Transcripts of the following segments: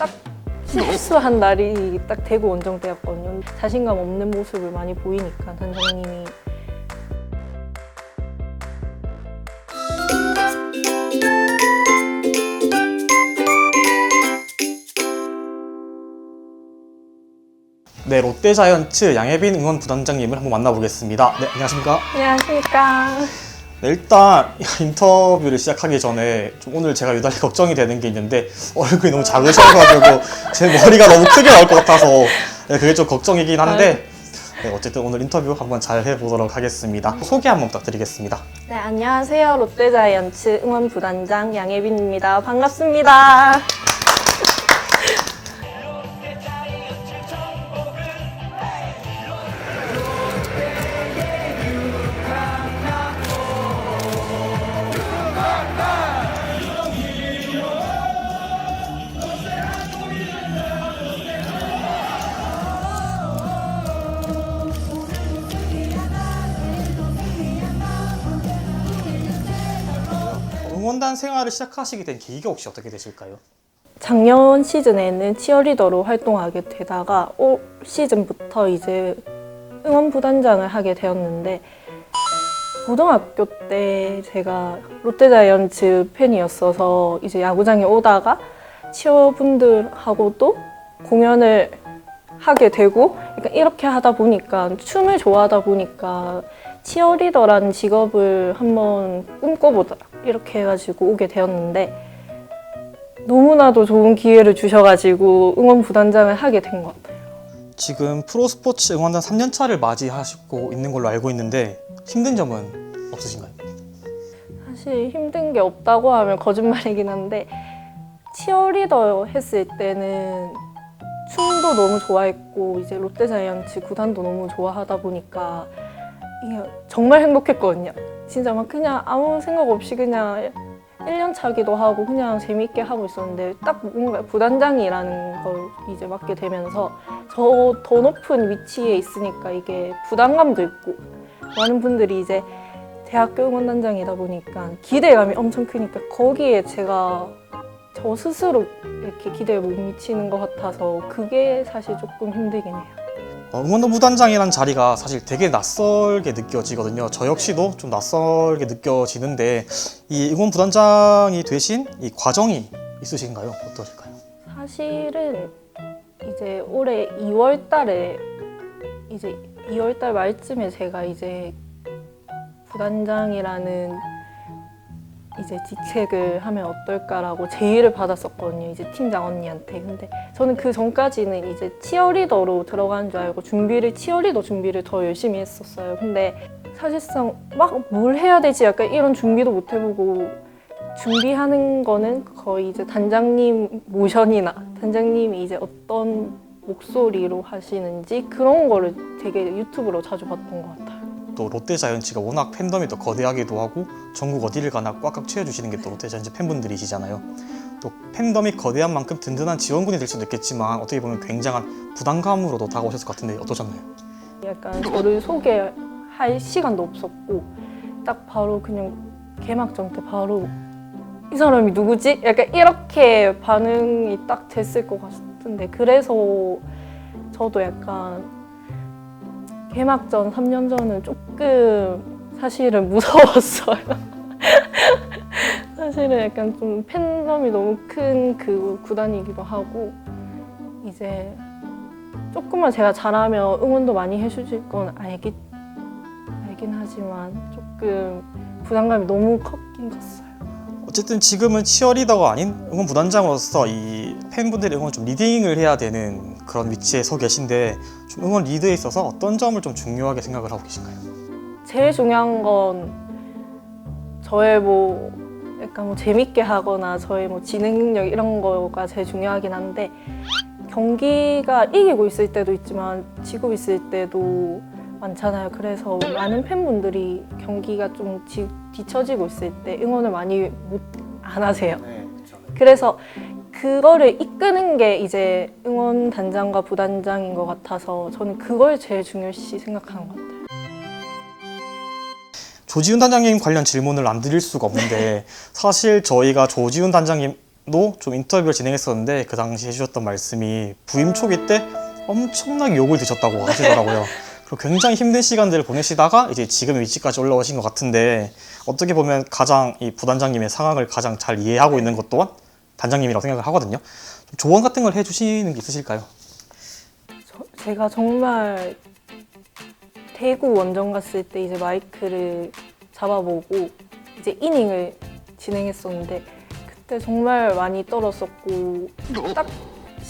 딱 실수한 날이 딱 대구 원정 때였거든요. 자신감 없는 모습을 많이 보이니까 단장님이 네, 롯데자이언츠 양혜빈 응원 부단장님을 한번 만나보겠습니다. 네, 안녕하십니까? 안녕하십니까. 네, 일단 인터뷰를 시작하기 전에 좀 오늘 제가 유달리 걱정이 되는 게 있는데 얼굴이 너무 작으셔가지고 제 머리가 너무 크게 나올 것 같아서 네, 그게 좀 걱정이긴 한데 네, 어쨌든 오늘 인터뷰 한번 잘 해보도록 하겠습니다. 소개 한번 부탁드리겠습니다. 네, 안녕하세요. 롯데자이언츠 응원 부단장 양혜빈입니다. 반갑습니다. 응원단 생활을 시작하시게 된 계기가 혹시 어떻게 되실까요? 작년 시즌에는 치어리더로 활동하게 되다가 올 시즌부터 이제 응원 부단장을 하게 되었는데 고등학교 때 제가 롯데자이언츠 팬이었어서 이제 야구장에 오다가 치어분들하고도 공연을 하게 되고 약간 이렇게 하다 보니까 춤을 좋아하다 보니까 치어리더라는 직업을 한번 꿈꿔보자 이렇게 해가지고 오게 되었는데 너무나도 좋은 기회를 주셔가지고 응원 부단장을 하게 된 것 같아요. 지금 프로스포츠 응원단 3년차를 맞이하시고 있는 걸로 알고 있는데 힘든 점은 없으신가요? 사실 힘든 게 없다고 하면 거짓말이긴 한데 치어리더 했을 때는 춤도 너무 좋아했고 이제 롯데자이언츠 구단도 너무 좋아하다 보니까 이게 정말 행복했거든요. 진짜 막 그냥 아무 생각 없이 그냥 1년 차기도 하고 그냥 재밌게 하고 있었는데 딱 뭔가 부단장이라는 걸 이제 맡게 되면서 저 더 높은 위치에 있으니까 이게 부담감도 있고 많은 분들이 이제 대학교 응원단장이다 보니까 기대감이 엄청 크니까 거기에 제가 저 스스로 이렇게 기대에 못 미치는 것 같아서 그게 사실 조금 힘들긴 해요. 어, 응원단 부단장이라는 자리가 사실 되게 낯설게 느껴지거든요. 저 역시도 좀 낯설게 느껴지는데 이 응원 부단장이 되신 이 과정이 있으신가요? 어떠실까요? 사실은 이제 올해 2월 달에 이제 2월 달 말쯤에 제가 이제 부단장이라는 이제 직책을 하면 어떨까라고 제의를 받았었거든요. 이제 팀장 언니한테. 근데 저는 그 전까지는 이제 치어리더로 들어가는 줄 알고 준비를 치어리더 준비를 더 열심히 했었어요. 근데 사실상 막 뭘 해야 되지 약간 이런 준비도 못 해보고 준비하는 거는 거의 이제 단장님 모션이나 단장님이 이제 어떤 목소리로 하시는지 그런 거를 되게 유튜브로 자주 봤던 것 같아요. 또 롯데자이언츠가 워낙 팬덤이 더 거대하기도 하고 전국 어디를 가나 꽉꽉 채워주시는 게 또 롯데자이언츠 팬분들이시잖아요. 또 팬덤이 거대한 만큼 든든한 지원군이 될 수도 있겠지만 어떻게 보면 굉장한 부담감으로도 다가오셨을 것 같은데 어떠셨나요? 약간 저를 소개할 시간도 없었고 딱 바로 그냥 개막전 때 바로 이 사람이 누구지? 약간 이렇게 반응이 딱 됐을 것 같은데 그래서 저도 약간 개막전 3년 전은 조금 사실은 무서웠어요. 사실은 약간 좀 팬덤이 너무 큰 그 구단이기도 하고 이제 조금만 제가 잘하면 응원도 많이 해주실 건 알겠, 알긴 하지만 조금 부담감이 너무 컸긴 컸어요. 어쨌든 지금은 치어리더가 아닌 응원 부단장으로서 이 팬분들의 응원 좀 리딩을 해야 되는 그런 위치에 서 계신데 좀 응원 리드에 있어서 어떤 점을 좀 중요하게 생각을 하고 계신가요? 제일 중요한 건 저의 뭐 약간 뭐 재밌게 하거나 저의 뭐 지능 능력 이런 거가 제일 중요하긴 한데 경기가 이기고 있을 때도 있지만 지고 있을 때도 많잖아요. 그래서 많은 팬분들이 경기가 좀 지- 뒤처지고 있을 때 응원을 많이 못 안 하세요. 그래서 그거를 이끄는 게 이제 응원 단장과 부단장인 것 같아서 저는 그걸 제일 중요시 생각하는 것 같아요. 조지훈 단장님 관련 질문을 안 드릴 수가 없는데 사실 저희가 조지훈 단장님 감독님도 좀 인터뷰를 진행했었는데 그 당시 해주셨던 말씀이 부임 초기 때 엄청나게 욕을 드셨다고 하시더라고요. 그리고 굉장히 힘든 시간들을 보내시다가 이제 지금의 위치까지 올라오신 것 같은데 어떻게 보면 가장 이 부단장님의 상황을 가장 잘 이해하고 있는 것 또한 단장님이라고 생각을 하거든요. 좀 조언 같은 걸 해주시는 게 있으실까요? 저- 제가 정말 대구 원정 갔을 때 이제 마이크를 잡아보고 이제 이닝을 진행했었는데 그때 정말 많이 떨었었고 딱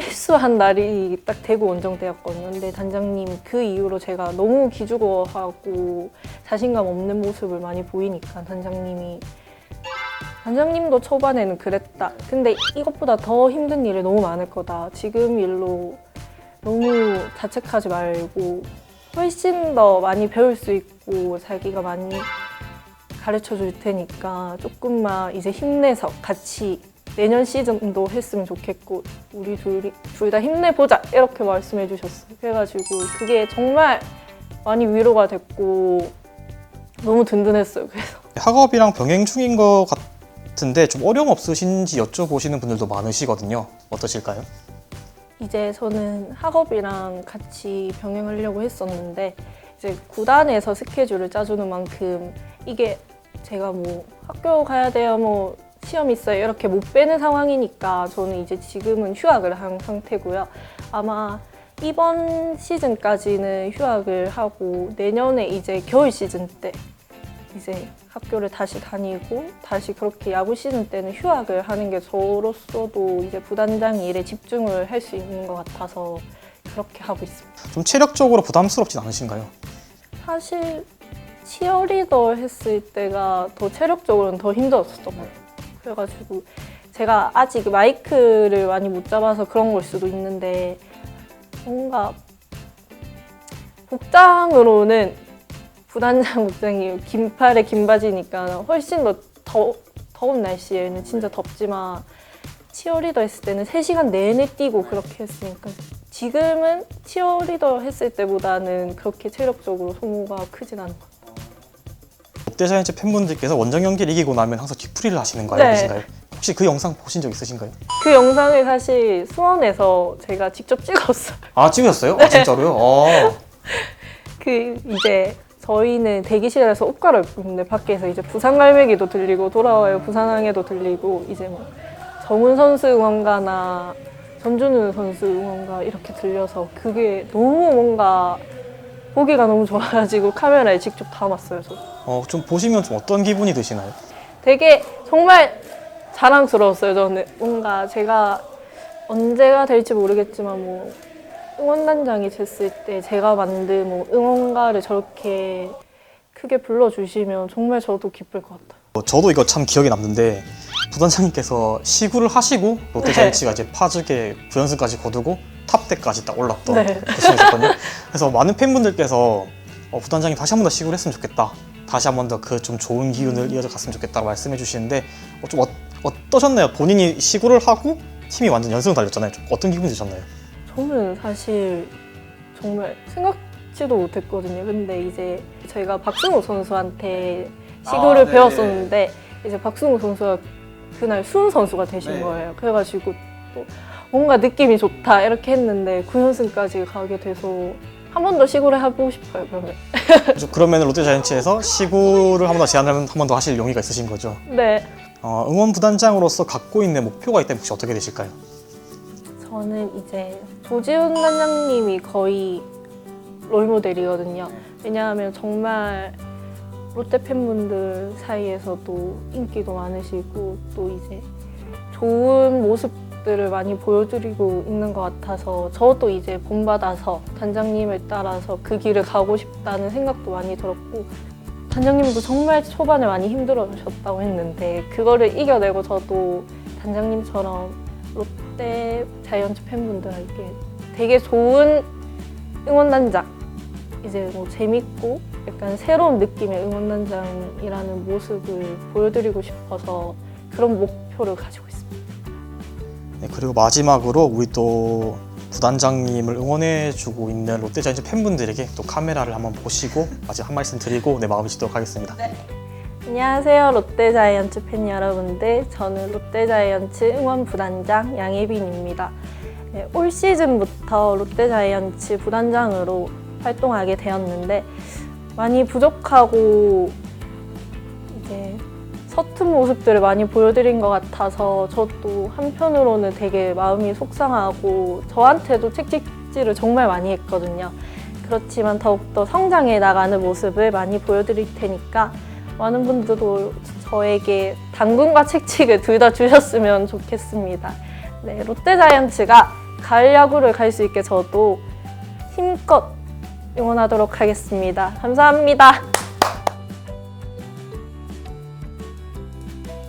실수한 날이 딱 대구 원정 때였거든요. 근데 단장님 그 이후로 제가 너무 기죽어하고 자신감 없는 모습을 많이 보이니까 단장님이 단장님도 초반에는 그랬다. 근데 이것보다 더 힘든 일이 너무 많을 거다. 지금 일로 너무 자책하지 말고 훨씬 더 많이 배울 수 있고 자기가 많이 가르쳐 줄 테니까 조금만 이제 힘내서 같이 내년 시즌도 했으면 좋겠고 우리 둘이 둘 다 힘내보자 이렇게 말씀해 주셨어요. 그래가지고 그게 정말 많이 위로가 됐고 너무 든든했어요. 그래서 학업이랑 병행 중인 것 같은데 좀 어려움 없으신지 여쭤보시는 분들도 많으시거든요. 어떠실까요? 이제 저는 학업이랑 같이 병행하려고 했었는데 이제 구단에서 스케줄을 짜주는 만큼 이게 제가 뭐 학교 가야 돼요 뭐 시험 있어요 이렇게 못 빼는 상황이니까 저는 이제 지금은 휴학을 한 상태고요 아마 이번 시즌까지는 휴학을 하고 내년에 이제 겨울 시즌 때 이제 학교를 다시 다니고 다시 그렇게 야구 시즌 때는 휴학을 하는 게 저로서도 이제 부단장 일에 집중을 할 수 있는 것 같아서 그렇게 하고 있습니다. 좀 체력적으로 부담스럽진 않으신가요? 사실 치어리더 했을 때가 더 체력적으로는 더 힘들었었던 것 같아요. 그래가지고 제가 아직 마이크를 많이 못 잡아서 그런 걸 수도 있는데 뭔가 복장으로는 부단장 복장이 긴팔에 긴 바지니까 훨씬 더 더, 더운 날씨에는 진짜 덥지만 치어리더 했을 때는 3시간 내내 뛰고 그렇게 했으니까 지금은 치어리더 했을 때보다는 그렇게 체력적으로 소모가 크진 않은 것 같아요. 롯데 자이언츠 팬분들께서 원정 경기를 이기고 나면 항상 뒤풀이를 하시는 거 알고 네. 계신가요? 혹시 그 영상 보신 적 있으신가요? 그 영상을 사실 수원에서 제가 직접 찍었어요. 아 찍으셨어요? 네. 아 진짜로요? 어. 그 이제 저희는 대기실에서 옷 갈아입는데 밖에서 이제 부산 갈매기도 들리고 돌아와요 부산항에도 들리고 이제 뭐 정훈 선수 응원가나 전준우 선수 응원가 이렇게 들려서 그게 너무 뭔가 보기가 너무 좋아가지고 카메라에 직접 담았어요 저. 어, 좀 보시면 좀 어떤 기분이 드시나요? 되게 정말 자랑스러웠어요. 저는 뭔가 제가 언제가 될지 모르겠지만 뭐 응원단장이 됐을 때 제가 만든 뭐 응원가를 저렇게 크게 불러주시면 정말 저도 기쁠 것 같아요. 어, 저도 이거 참 기억에 남는데 부단장님께서 시구를 하시고 롯데 자이언츠가 이제 파죽에 9연승까지 거두고 탑대까지 딱 올랐던 네. 그 시즌이었거든요. 그래서 많은 팬분들께서 어, 부단장이 다시 한 번 더 시구를 했으면 좋겠다. 다시 한 번 더 그 좀 좋은 기운을 이어져 갔으면 좋겠다고 말씀해 주시는데 어, 좀 어, 어떠셨나요? 본인이 시구를 하고 팀이 완전 연승을 달렸잖아요. 좀 어떤 기분이 드셨나요? 저는 사실 정말 생각지도 못했거든요. 근데 이제 저희가 박승호 선수한테 시구를 아, 네. 배웠었는데 이제 박승호 선수가 그날 수훈 선수가 되신 네. 거예요. 그래가지고 또 뭔가 느낌이 좋다 이렇게 했는데 9연승까지 가게 돼서 한 번 더 시구를 해보고 싶어요. 그러면 그러면 롯데자이언츠에서 시구를 한 번 더 제안하면 한번 더 하실 용의가 있으신 거죠? 네 어, 응원 부단장으로서 갖고 있는 목표가 있다면 혹시 어떻게 되실까요? 저는 이제 조지훈 단장님이 거의 롤모델이거든요. 왜냐하면 정말 롯데 팬분들 사이에서도 인기도 많으시고 또 이제 좋은 모습 들을 많이 보여드리고 있는 것 같아서 저도 이제 본받아서 단장님을 따라서 그 길을 가고 싶다는 생각도 많이 들었고 단장님도 정말 초반에 많이 힘들어하셨다고 했는데 그거를 이겨내고 저도 단장님처럼 롯데 자이언츠 팬분들에게 되게 좋은 응원단장 이제 뭐 재밌고 약간 새로운 느낌의 응원단장이라는 모습을 보여드리고 싶어서 그런 목표를 가지고 있습니다. 네, 그리고 마지막으로 우리 또 부단장님을 응원해주고 있는 롯데자이언츠 팬분들에게 또 카메라를 한번 보시고 마지막 한 말씀 드리고 내 마음을 짓도록 하겠습니다. 안녕하세요. 롯데자이언츠 팬 여러분들. 저는 롯데자이언츠 응원 부단장 양예빈입니다. 네, 올 시즌부터 롯데자이언츠 부단장으로 활동하게 되었는데 많이 부족하고 서툰 모습들을 많이 보여드린 것 같아서 저도 한편으로는 되게 마음이 속상하고 저한테도 책찍질을 정말 많이 했거든요. 그렇지만 더욱더 성장해 나가는 모습을 많이 보여드릴 테니까 많은 분들도 저에게 당근과 책찍을 둘 다 주셨으면 좋겠습니다. 네, 롯데자이언츠가 가을 야구를 갈 수 있게 저도 힘껏 응원하도록 하겠습니다. 감사합니다.